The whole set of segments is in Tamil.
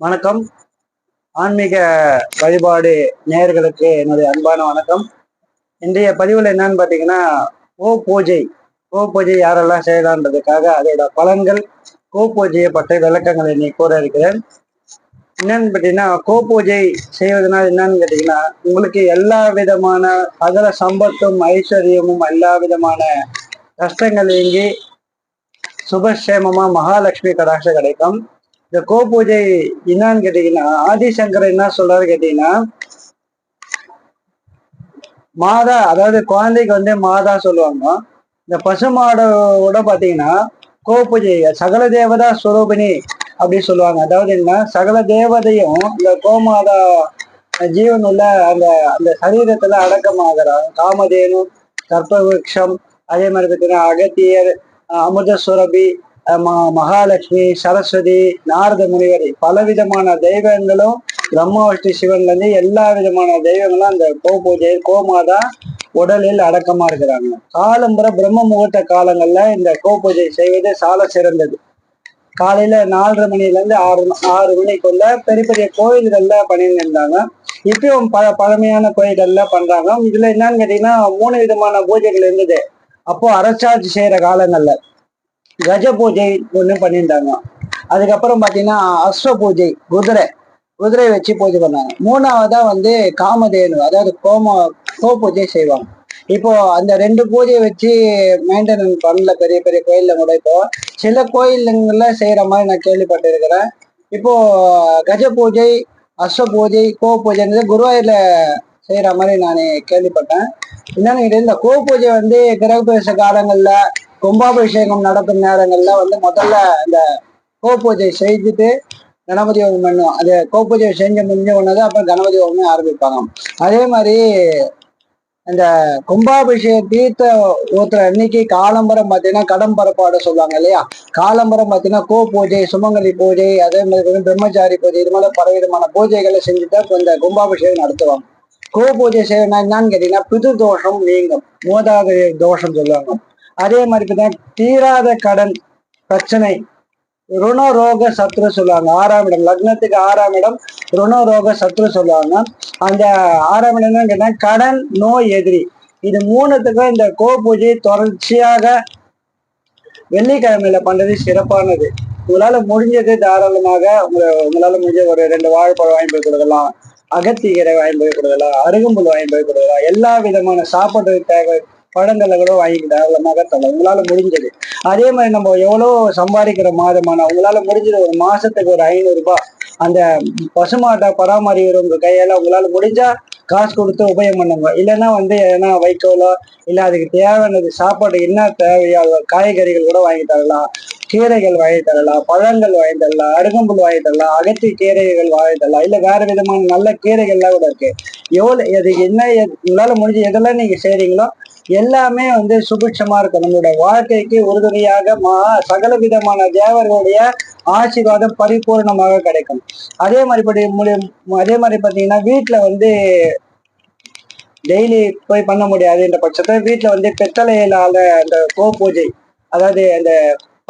வணக்கம். ஆன்மீக வழிபாடு நேயர்களுக்கு என்னுடைய அன்பான வணக்கம். இன்றைய பதிவில் என்னன்னு பார்த்தீங்கன்னா ஓ பூஜை ஓ பூஜை யாரெல்லாம் செய்யலான்றதுக்காக அதோட பலன்கள் கோ பூஜையை பற்றிய விளக்கங்களை நீ கூற இருக்கிறேன். என்னன்னு பார்த்தீங்கன்னா கோ பூஜை செய்வதனால் என்னன்னு கேட்டீங்கன்னா உங்களுக்கு எல்லா விதமான சகல சம்பத்தும் ஐஸ்வர்யமும் எல்லா விதமான கஷ்டங்கள் நீங்கி சுபக்ஷேமமா மகாலட்சுமி கடாட்சம் கிடைக்கும். இந்த கோ பூஜை என்னன்னு கேட்டீங்கன்னா ஆதிசங்கர் என்ன சொல்றாரு கேட்டீங்கன்னா மாதா அதாவது குழந்தைக்கு வந்து மாதா சொல்லுவாங்க. இந்த பசுமாடோட பாத்தீங்கன்னா கோ பூஜை சகல தேவதா சுரூபிணி அப்படின்னு சொல்லுவாங்க. அதாவது என்ன? சகல தேவதையும் இந்த கோமாதா ஜீவன் உள்ள அந்த அந்த சரீரத்துல அடக்கமாகிறாங்க காமதேனு கற்பவருஷம் அதே மாதிரி பார்த்தீங்கன்னா அகத்தியர் அமிர்த சுரபி மகாலட்சுமி சரஸ்வதி நாரத முனிவர் பலவிதமான தெய்வங்களும் பிரம்மவஷ்டி சிவன்ல இருந்து எல்லா விதமான தெய்வங்களும் அந்த கோ பூஜை கோமாதா உடலில் அடக்கமா இருக்கிறாங்க. காலம்புற பிரம்ம முகூர்த்த காலங்கள்ல இந்த கோ பூஜை செய்வது சால சிறந்தது. காலையில நாலரை மணில இருந்து ஆறு ஆறு மணிக்குள்ள பெரிய பெரிய கோயில்கள்ல பண்ணிட்டு இருந்தாங்க இப்பயும் பல பழமையான கோயில்கள்ல பண்றாங்க. இதுல என்னன்னு கேட்டீங்கன்னா மூணு விதமான பூஜைகள் இருந்தது. அப்போ அரசாட்சி செய்யற காலங்கள்ல. கஜ பூஜை ஒன்று பண்ணியிருந்தாங்க. அதுக்கப்புறம் பார்த்தீங்கன்னா அஸ்வ பூஜை குதிரை குதிரை வச்சு பூஜை பண்ணாங்க. மூணாவதா வந்து காமதேனு அதாவது கோம கோ பூஜை செய்வாங்க. இப்போ அந்த ரெண்டு பூஜையை வச்சு மெயின்டெனன் பண்ணல பெரிய பெரிய கோயில்ல கூட இப்போ. சில கோயிலுங்கள்ல செய்யற மாதிரி நான் கேள்விப்பட்டிருக்கிறேன். இப்போ கஜ பூஜை அஸ்வ பூஜை கோ பூஜைன்றது குருவாயூர்ல செய்யற மாதிரி நான் கேள்விப்பட்டேன். என்னன்னு கேட்டீங்கன்னா, இந்த கோ பூஜை வந்து கிரகப்பிரவேச காலங்கள்ல கும்பாபிஷேகம் நடக்கும் நேரங்கள்ல வந்து முதல்ல அந்த கோ பூஜை செய்துட்டு கணபதி ஹோமம் பண்ணும் அது கோ பூஜை செஞ்சு முடிஞ்ச உடனே அப்புறம் கணபதி ஹோமம் ஆரம்பிப்பாங்க. அதே மாதிரி இந்த கும்பாபிஷேக தீர்த்த ஊத்துற அன்னைக்கு காலம்பரம் பார்த்தீங்கன்னா கடம் பரப்பாடு சொல்லுவாங்க இல்லையா? காலம்பரம் பார்த்தீங்கன்னா கோ பூஜை சுமங்கலி பூஜை அதே மாதிரி பிரம்மச்சாரி பூஜை இது மாதிரி பல விதமான பூஜைகளை செஞ்சுட்டு இந்த கும்பாபிஷேகம் நடத்துவாங்க. கோ பூஜை செய்யணும் என்னன்னு கேட்டீங்கன்னா பிது தோஷம் நீங்கும். மூதாத தோஷம் சொல்லுவாங்க. அதே மாதிரி பார்த்தீங்கன்னா தீராத கடன் பிரச்சனை. ருணரோக சத்ரு சொல்லுவாங்க. ஆறாம் இடம். லக்னத்துக்கு ஆறாம் இடம். ருணரோக சத்ரு சொல்லுவாங்க. அந்த ஆறாம் இடம் கேட்டா கடன் நோய் எதிரி. இது மூணுத்துக்கும் இந்த கோ பூஜை தொடர்ச்சியாக வெள்ளிக்கிழமையில பண்றது சிறப்பானது. உங்களால முடிஞ்சது தாராளமாக உங்களை உங்களால முடிஞ்ச ஒரு ரெண்டு வாழைப்பழம் வாங்கி போய் கொடுக்கலாம். அகத்திக்கீரை வாங்கி போய் கொடுக்கலாம். அருகம்புல் வாங்கி போய் கொடுக்கலாம். எல்லா விதமான சாப்பாடு தேவை பழங்களை கூட வாங்கிக்கிட்டா தாராளமாக தரலாம் உங்களால் முடிஞ்சது. அதே மாதிரி நம்ம எவ்வளோ சம்பாதிக்கிற மாதமான உங்களால் முடிஞ்சது ஒரு மாதத்துக்கு ஒரு ஐநூறுரூபா அந்த பசுமாட்டை பராமரிக்கிறவங்க கையால் உங்களால் முடிஞ்சா காசு கொடுத்து உபயோகம் பண்ணுங்க. இல்லைன்னா வந்து எதனா வைக்கோலோ இல்லை அதுக்கு தேவையானது சாப்பாடு என்ன தேவையோ காய்கறிகள் கூட வாங்கி தரலாம். கீரைகள் வாங்கி தரலாம் பழங்கள் வாங்கி தரலாம் அருகம்புல் வாங்கி தரலாம் அகத்தி கீரைகள் வாங்கி தரலாம் இல்லை வேற விதமான நல்ல கீரைகள்லாம் கூட இருக்கு. எவ்வளோ அது என்ன உங்களால் உங்களால முடிஞ்ச எதெல்லாம் நீங்கள் செய்றீங்களோ எல்லாமே வந்து சுபிட்சமா இருக்கும். நம்மளோட வாழ்க்கைக்கு உறுதுணையாக மா சகல விதமான தேவர்களுடைய ஆசீர்வாதம் பரிபூர்ணமாக கிடைக்கும். அதே மாதிரி படி அதே மாதிரி பார்த்தீங்கன்னா வீட்டில் வந்து டெய்லி போய் பண்ண முடியாதுன்ற பட்சத்தில். வீட்டில் வந்து பெத்தலையிலால அந்த கோ பூஜை அதாவது அந்த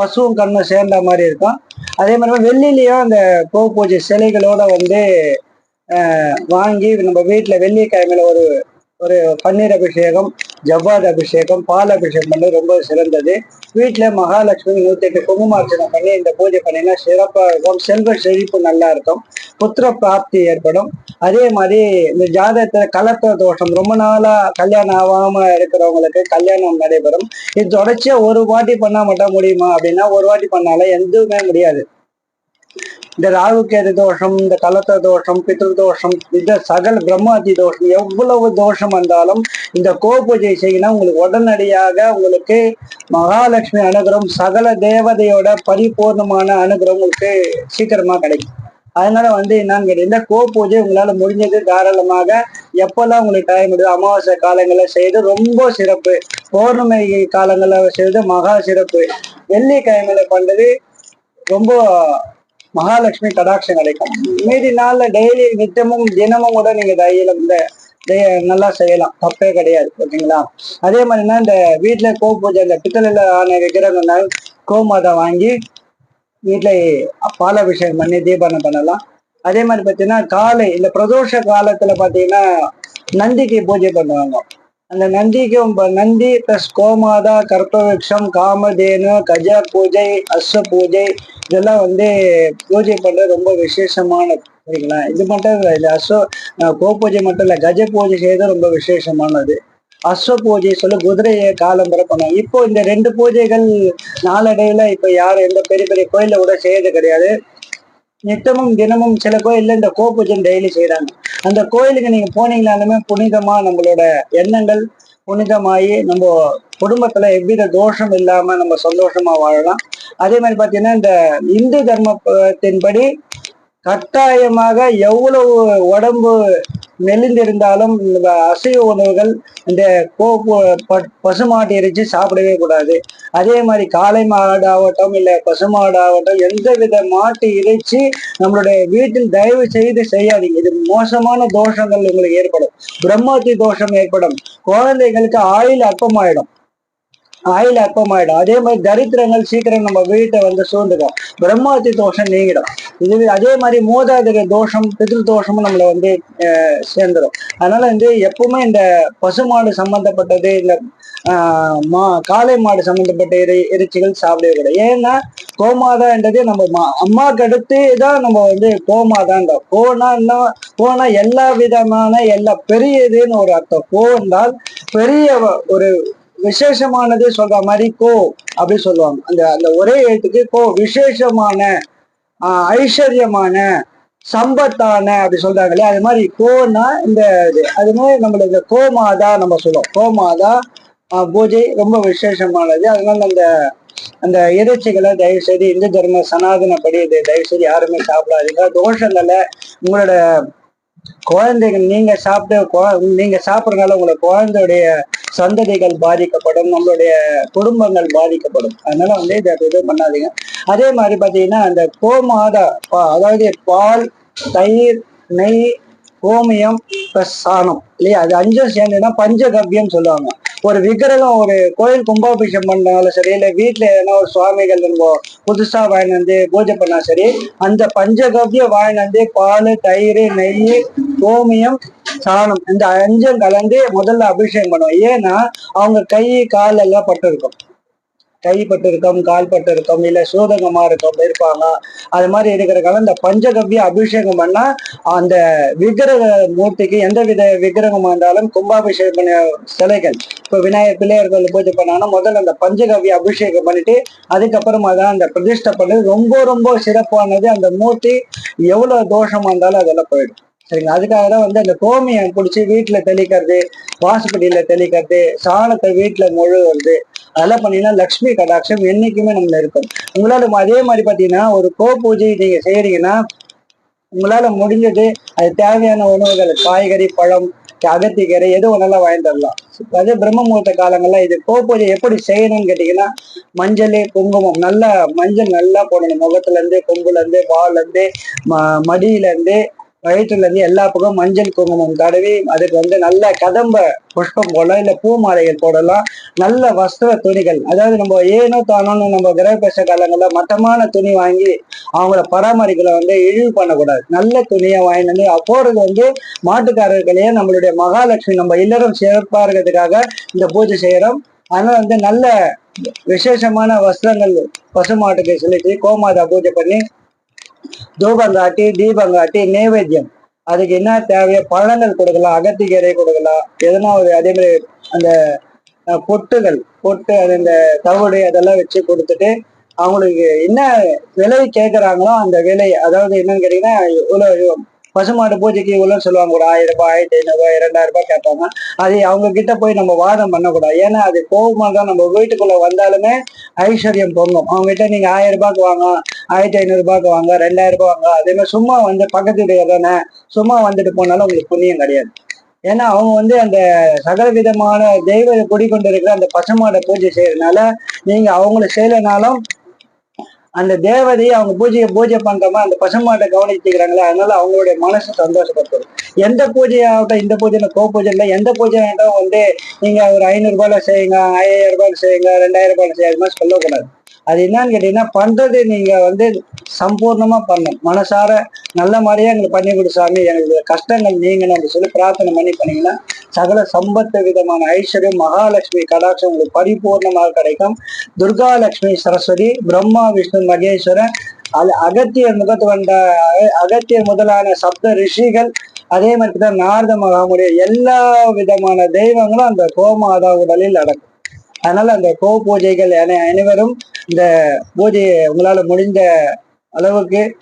பசுவும் கண்ணும் சேர்ந்த மாதிரி இருக்கும். அதே மாதிரி வெள்ளிலையும் அந்த கோ பூஜை சிலைகளோட வந்து வாங்கி நம்ம வீட்டில் வெள்ளிக்கிழமையில ஒரு ஒரு பன்னீர் அபிஷேகம் ஜவ்வாது அபிஷேகம் பால் அபிஷேகம் பண்ணி ரொம்ப சிறந்தது. வீட்டில் மகாலட்சுமி நூத்தி எட்டு குங்குமார்ச்சனை பண்ணி இந்த பூஜை பண்ணினா சிறப்பாக இருக்கும். செல்வ செழிப்பு நல்லா இருக்கும். புத்திர பிராப்தி ஏற்படும். அதே மாதிரி இந்த ஜாதகத்துல கலத்த தோஷம் ரொம்ப நாளா கல்யாணம் ஆகாம இருக்கிறவங்களுக்கு கல்யாணம் நடைபெறும். இது தொடர்ச்சியா ஒரு வாட்டி பண்ணா மட்டும் முடியுமா அப்படின்னா ஒரு வாட்டி பண்ணாலே எதுவுமே முடியாது. இந்த ராகுகேது தோஷம் இந்த கலத்த தோஷம் பித்ருதோஷம் இந்த சகல பிரம்மாதி தோஷம் எவ்வளவு தோஷம் வந்தாலும் இந்த கோ பூஜை செய்யணும் உங்களுக்கு உடனடியாக உங்களுக்கு மகாலட்சுமி அனுகிரகம் சகல தேவதையோட பரிபூர்ணமான அனுகிரகம் உங்களுக்கு சீக்கிரமா கிடைக்கும். அதனால வந்து என்னன்னு கேட்டீங்கன்னா கோ பூஜை உங்களால முடிஞ்சது தாராளமாக எப்பெல்லாம் உங்களுக்கு டைம் இடுது அமாவாசை காலங்களில் செய்து ரொம்ப சிறப்பு பௌர்ணமி காலங்களில் செய்து மகா சிறப்பு வெள்ளிக்கிழமையில பண்றது ரொம்ப மகாலட்சுமி கடாட்சம் கிடைக்கும் மீதி நாள்ல டெய்லி நித்தமும் தினமும் கூட நீங்க தையில இந்த நல்லா செய்யலாம். தப்பே கிடையாது ஓகேங்களா? அதே மாதிரினா இந்த வீட்டுல கோ பூஜை இந்த பித்தளையில ஆன விக்கிரகங்கள் கோமாதா வாங்கி வீட்டில் பாலாபிஷேகம் பண்ணி தீபாவளி பண்ணலாம். அதே மாதிரி பார்த்தீங்கன்னா காலை இந்த பிரதோஷ காலத்துல பார்த்தீங்கன்னா நந்திக்கு பூஜை பண்ணுவாங்க. அந்த நந்திக்கும் நந்தி பிளஸ் கோமாதா கற்பவருஷம் காமதேனு கஜ பூஜை அஸ்வ பூஜை இதெல்லாம் வந்து பூஜை பண்ணுறது ரொம்ப விசேஷமானது. சரிங்களா? இது மட்டும் இல்லை இது அஸ்வ கோ பூஜை மட்டும் இல்லை கஜ பூஜை செய்யறது ரொம்ப விசேஷமானது. அஸ்வ பூஜை சொல்லி குதிரையை காலம்பர பண்ணுவாங்க. இப்போ இந்த ரெண்டு பூஜைகள் நாளடைவில் இப்போ யாரும் எந்த பெரிய பெரிய கோயிலில் கூட செய்யறது கிடையாது. நித்தமும் தினமும் சில கோயில்ல இந்த கோபூஜன் டெய்லி செய்யறாங்க அந்த கோயிலுக்கு நீங்க போனீங்கனாலுமே புனிதமா நம்மளோட எண்ணங்கள் புனிதமாயி நம்ம குடும்பத்துல எவ்வித தோஷம் இல்லாம நம்ம சந்தோஷமா வாழலாம். அதே மாதிரி பாத்தீங்கன்னா இந்த இந்து தர்மத்தின்படி கட்டாயமாக எவ்வளவு உடம்பு மெலிந்திருந்தாலும் அசைவ உணவுகள் இந்த கோ ப- பசுமாட்டு இறைச்சி சாப்பிடவே கூடாது. அதே மாதிரி காளை மாடு ஆகட்டும் இல்லை பசுமாடு ஆகட்டும் எந்த வித மாட்டு இறைச்சி நம்மளுடைய வீட்டில் தயவு செய்து செய்யாதீங்க. இது மோசமான தோஷங்கள் உங்களுக்கு ஏற்படும். பிரம்மத்தி தோஷம் ஏற்படும். குழந்தைகளுக்கு ஆயில் அற்பமாயிடும். ஆயில் அப்பமாயிடும் அதே மாதிரி தரித்திரங்கள் சீக்கிரம் நம்ம வீட்டை வந்து சூழ்ந்துக்கும் பிரம்மாத்தி தோஷம் நீங்கிடும் இது அதே மாதிரி மூதாதிர தோஷம் பிதிரு தோஷமும் நம்மளை வந்து அஹ், சேர்ந்துடும் அதனால வந்து எப்பவுமே இந்த பசுமாடு சம்பந்தப்பட்டது இந்த ஆஹ், மா காளை மாடு சம்பந்தப்பட்ட இறை இறைச்சிகள் சாப்பிடவே கூடாது ஏன்னா கோமாதான்றதே நம்ம மா- அம்மாக்கு அடுத்து தான் நம்ம வந்து கோமாதான்றோம் கோனா என்ன கோனா எல்லா விதமான எல்லா பெரியதுன்னு ஒரு அர்த்தம் கோ என்றால் பெரிய ஒரு விசேஷமானது சொல்ற மாதிரி கோ அப்படி சொல்லுவாங்க. அந்த அந்த ஒரே எழுத்துக்கு கோ விசேஷமான ஐஸ்வர்யமான சம்பத்தான அப்படி சொல்றாங்க இல்லையா? அது மாதிரி கோனா இந்த இது. அது மாதிரி நம்மளுக்கு இந்த கோமாதா நம்ம சொல்லுவோம். கோமாதா பூஜை ரொம்ப விசேஷமானது. அதனால அந்த அந்த இறைச்சிகளை தயவு செய்து இந்து தர்ம சனாதனப்படி இதை தயவு செய்து யாருமே சாப்பிடாதீங்க. தோஷங்களை உங்களோட குழந்தைகள் நீங்க சாப்பிட்டு நீங்க சாப்பிட்றதுனால உங்களை குழந்தையுடைய சந்ததிகள் பாதிக்கப்படும் நம்மளுடைய குடும்பங்கள் பாதிக்கப்படும். அதனால வந்து இதை இது பண்ணாதீங்க. அதே மாதிரி பாத்தீங்கன்னா அந்த கோமாதா பா- அதாவது பால் தயிர் நெய் கோமியம் பிளஸ் சாணம் இல்லையா? அது அஞ்சும் சேர்ந்துன்னா பஞ்சகவ்யம் சொல்லுவாங்க. ஒரு விக்கிரகம் ஒரு கோயில் கும்பாபிஷேகம் பண்ணாலும் சரி இல்ல வீட்டுல எதனா ஒரு சுவாமிகள் நம்ம புதுசா வாங்கி வந்து பூஜை பண்ணா சரி அந்த பஞ்சகவ்ய வாங்கி வந்து பால் தயிர் நெய் கோமியம் சாணம் இந்த அஞ்சும் கலந்து முதல்ல அபிஷேகம் பண்ணுவோம். ஏன்னா அவங்க கை கால் எல்லாம் பட்டு இருக்கும் கை பட்டு இல்லை சூதகமாக இருக்கும் இல்ல இருப்பாங்க. அது மாதிரி இருக்கிறக்கால இந்த பஞ்சகவ்ய அபிஷேகம் பண்ணா அந்த விக்கிரக மூர்த்திக்கு எந்த வித விக்கிரகமா இருந்தாலும் கும்பாபிஷேகம் பண்ண சிலைகள். இப்போ விநாயகர் பிள்ளையார் கோயில் பூஜை பண்ணாங்கன்னா முதல்ல அந்த பஞ்சகவ்ய அபிஷேகம் பண்ணிட்டு அதுக்கப்புறமா தான் அந்த பிரதிஷ்டை பண்ணி ரொம்ப ரொம்ப சிறப்பானது. அந்த மூர்த்தி எவ்வளவு தோஷமா இருந்தாலும் அதெல்லாம் போயிடும். சரிங்களா? அதுக்காக தான் வந்து அந்த கோமியம் பிடிச்சி வீட்டில் தெளிக்கிறது வாசுப்படியில தெளிக்கிறது சாணத்தை வீட்டில் முழுவது அதெல்லாம் பண்ணீங்கன்னா லக்ஷ்மி கடாட்சம் என்னைக்குமே நம்மள இருக்கும். உங்களால அதே மாதிரி பார்த்தீங்கன்னா ஒரு கோ பூஜை நீங்கள் செய்கிறீங்கன்னா உங்களால் முடிஞ்சது அது தேவையான உணவுகள் காய்கறி பழம் அகத்திக்கீரை எது ஒன்றெல்லாம் வாங்கிட்டு அதே பிரம்ம முகூர்த்த காலங்கள்ல இது கோ பூஜை எப்படி செய்யணும்னு கேட்டீங்கன்னா மஞ்சள் குங்குமம் நல்லா மஞ்சள் நல்லா போடணும். முகத்துலேருந்து கொம்புலேருந்து வால்லேருந்து ம- மடியிலேருந்து வயிற்றுல இருந்து எல்லா பக்கம் மஞ்சள் குங்குமம் தடவி அதுக்கு வந்து நல்ல கதம்ப புஷ்பம் போடலாம் இல்ல பூ மாலைகள் போடலாம். நல்ல வஸ்திர துணிகள் அதாவது நம்ம ஏனோ தானோன்னு நம்ம கிரகபேச காலங்கள்ல மட்டமான துணி வாங்கி அவங்கள பராமரிக்கல வந்து இழிவு பண்ணக்கூடாது. நல்ல துணியை வாங்கிட்டு வந்து போறது வந்து மாட்டுக்காரர்களையே நம்மளுடைய மகாலட்சுமி நம்ம இல்லறம் சிறப்பா இருக்கிறதுக்காக இந்த பூஜை செய்யறோம். அதனால வந்து நல்ல விசேஷமான வஸ்திரங்கள் பசுமாட்டுக்கு செலுத்தி கோமாதா பூஜை பண்ணி தூபம் காட்டி தீபம் காட்டி நைவேத்தியம். அதுக்கு என்ன தேவையோ பழங்கள் கொடுக்கலாம் அகத்திக்கீரை கொடுக்கலாம் எதனா ஒரு அதே மாதிரி அந்த பொட்டுகள் பொட்டு அது இந்த தவிடு அதெல்லாம் வச்சு கொடுத்துட்டு அவங்களுக்கு என்ன விலை கேட்குறாங்களோ அந்த விலை அதாவது என்னன்னு கேட்டீங்கன்னா இவ்வளோ பசுமாடு பூஜைக்கு இவ்வளோ சொல்லுவாங்க ஒரு ஆயிரம் ரூபாய் ஆயிரத்தி ஐநூறுரூபா இரண்டாயிரம் ரூபாய் கேட்பாங்க. அது அவங்க கிட்ட போய் நம்ம வாதம் பண்ணக்கூடாது. ஏன்னா அது கோபமாக தான் நம்ம வீட்டுக்குள்ள வந்தாலுமே ஐஸ்வர்யம் பொங்கும். அவங்க கிட்ட நீங்க ஆயிரம் ரூபாய்க்கு வாங்க ஆயிரத்தி ஐநூறுரூபாய்க்கு வாங்க ரெண்டாயிரம் ரூபாய் வாங்க. அதே மாதிரி சும்மா வந்து பக்கத்து தானே சும்மா வந்துட்டு போனாலும் உங்களுக்கு புண்ணியம் கிடையாது. ஏன்னா அவங்க வந்து அந்த சகல விதமான தெய்வ குடி கொண்டு இருக்கிற அந்த பசுமாடை பூஜை செய்யறதுனால நீங்க அவங்கள செய்யலைனாலும் அந்த தேவதையை அவங்க பூஜையை பூஜை பண்றமா அந்த பசுமாட்டை கவனிச்சுக்கிறாங்களே அதனால அவங்களுடைய மனசு சந்தோஷப்படுத்துது. எந்த பூஜையாகட்டும் இந்த பூஜை கோ பூஜை இல்லை. எந்த பூஜையாகட்டும் வந்து நீங்க ஒரு ஐநூறு ரூபாயில செய்யுங்க ஐயாயிரம் ரூபாயில செய்யுங்க ரெண்டாயிரம் ரூபாயில செய்யுங்க அது மாதிரி சொல்லக்கூடாது. அது என்னன்னு கேட்டீங்கன்னா பண்றது நீங்க வந்து சம்பூர்ணமா பண்ணணும். மனசார நல்ல மாதிரியா எங்களுக்கு பண்ணி கொடு சாமி. எங்களுக்கு கஷ்டங்கள் நீங்கணும் அப்படின்னு சொல்லி பிரார்த்தனை பண்ணி பண்ணீங்கன்னா சகல சம்பத்து விதமான ஐஸ்வர்யம் மகாலட்சுமி கடாட்சம் உங்களுக்கு பரிபூர்ணமாக கிடைக்கும். துர்கா லட்சுமி சரஸ்வதி பிரம்மா விஷ்ணு மகேஸ்வரன் அது அகத்தியர் முகத்து வந்த அகத்தியர் முதலான சப்த ரிஷிகள் அதே மாதிரி தான் நாரத மகாமுடைய எல்லா விதமான தெய்வங்களும் அந்த கோமாதா உடலில் அடக்கும் அதனால அந்த கோ பூஜைகள் அனை- அனைவரும் இந்த பூஜையை உங்களால முடிந்த அளவுக்கு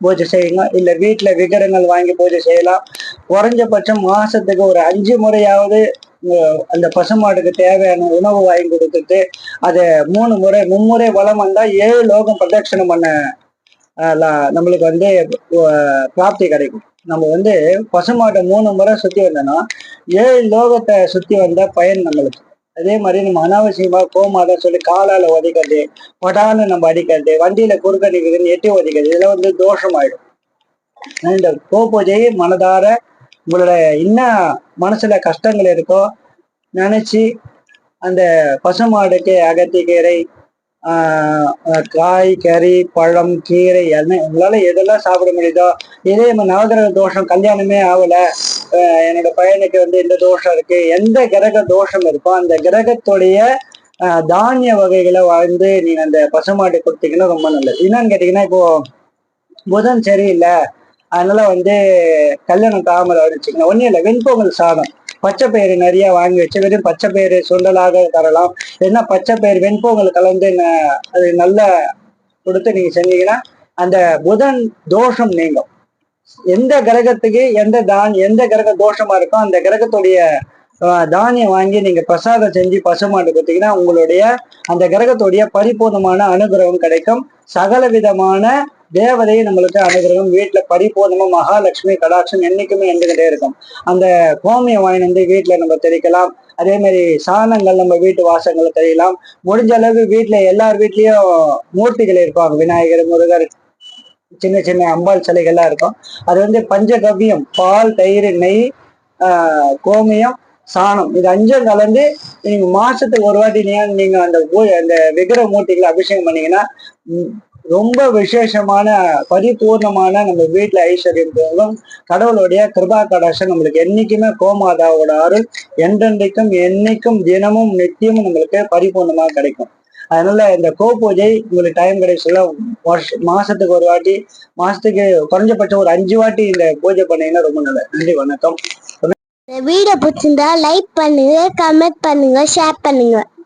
பூஜை செய்யுங்க. இல்ல வீட்டுல விக்கிரங்கள் வாங்கி பூஜை செய்யலாம். குறைஞ்சபட்சம் மாசத்துக்கு ஒரு அஞ்சு முறையாவது அந்த பசுமாட்டுக்கு தேவையான உணவு வாங்கி கொடுத்துட்டு அதை மூணு முறை மும்முறை வளம் வந்தா ஏழு லோகம் பிரதட்சணம் பண்ண நம்மளுக்கு வந்து பிராப்தி கிடைக்கும். நம்ம வந்து பசுமாட்டை மூணு முறை சுத்தி வந்தோம்னா ஏழு லோகத்தை சுத்தி வந்த பயன் நம்மளுக்கு. அதே மாதிரி நம்ம அனாவசியமா கோமாதான் சொல்லி காலால உதைக்கிறது படான்னு நம்ம அடிக்கிறது வண்டியில குறுக்க நிற்கிறது எட்டி உதைக்கிறது இதெல்லாம் வந்து தோஷமாயிடும். ஆயிடும் இந்த கோ மனதார உங்களோட என்ன மனசுல கஷ்டங்கள் இருக்கோ நினைச்சு அந்த பசுமாடுக்கு அகத்திக்கீரை காய் கறி பழம் கீரை என்ன உங்களால எதெல்லாம் சாப்பிட முடியுதோ இதே நம்ம நவகிரக தோஷம் கல்யாணமே ஆகல என்னோட பையனுக்கு வந்து இந்த தோஷம் இருக்கு எந்த கிரக தோஷம் இருக்கோ அந்த கிரகத்துடைய தானிய வகைகளை வந்து நீங்கள் அந்த பசுமாட்டை கொடுத்தீங்கன்னா ரொம்ப நல்லது. என்னன்னு கேட்டீங்கன்னா இப்போ புதன் சரியில்லை அதனால வந்து கல்யாணம் தாமரை வச்சுக்கணும் ஒன்றும் இல்லை வெண்பொங்கல் சாதம். பச்சை பயிறு நிறைய வாங்கி வச்சு வெறும் பச்சை பயிறு சுண்டலாக தரலாம். என்ன பச்சை பயிர் வெண்பொங்கல் கலந்து அது நல்லா கொடுத்து நீங்க செஞ்சீங்கன்னா அந்த புதன் தோஷம் நீங்கும். எந்த கிரகத்துக்கு எந்த தான் எந்த கிரக தோஷமா இருக்கோ அந்த கிரகத்துடைய ஆஹ், தானியம் வாங்கி நீங்க பிரசாதம் செஞ்சு பசுமாட்டு கொடுத்தீங்கன்னா உங்களுடைய அந்த கிரகத்துடைய பரிபூர்ணமான அனுகிரகம் கிடைக்கும். சகல விதமான தேவதை நம்மளுக்கு அனுகிரகம் வீட்டுல பரிபூர்ணமா மகாலட்சுமி கடாட்சம் என்னைக்குமே இருந்துகிட்டே இருக்கும். அந்த கோமியம் வாங்கி வந்து வீட்டுல நம்ம தெளிக்கலாம். அதே மாதிரி சாணங்கள் நம்ம வீட்டு வாசங்களை தெரியலாம் முடிஞ்ச அளவு வீட்டுல எல்லார் வீட்லயும் மூர்த்திகள் இருப்பாங்க. விநாயகர் முருகர் சின்ன சின்ன அம்பாள் சிலைகள்லாம் இருக்கும். அது வந்து பஞ்சகவ்யம் பால் தயிர் நெய் ஆஹ் கோமியம் சாணம். இது அஞ்சும் கலந்து நீங்க மாசத்துக்கு ஒரு வாட்டி நீங்க அந்த அந்த விக்கிர மூர்த்திகளை அபிஷேகம் பண்ணீங்கன்னா ரொம்ப விசேஷமான பரிபூர்ணமான நம்ம வீட்டுல ஐஸ்வர்யம் போகும் கடவுளுடைய கிருபா கடாசம் நம்மளுக்கு என்னைக்குமே கோமாதாவோட அருள் என்றென்றைக்கும் என்னைக்கும் தினமும் நித்தியமும் நம்மளுக்கு பரிபூர்ணமா கிடைக்கும். அதனால இந்த கோ பூஜை உங்களுக்கு டைம் கிடைச்சல வருஷ மாசத்துக்கு ஒரு வாட்டி மாசத்துக்கு குறைஞ்சபட்சம் ஒரு அஞ்சு வாட்டி இந்த பூஜை பண்ணீங்கன்னா ரொம்ப நல்லது. நன்றி வணக்கம். இந்த வீடியோ பிடிச்சிருந்தா லைக் பண்ணுங்க கமெண்ட் பண்ணுங்க ஷேர் பண்ணுங்க.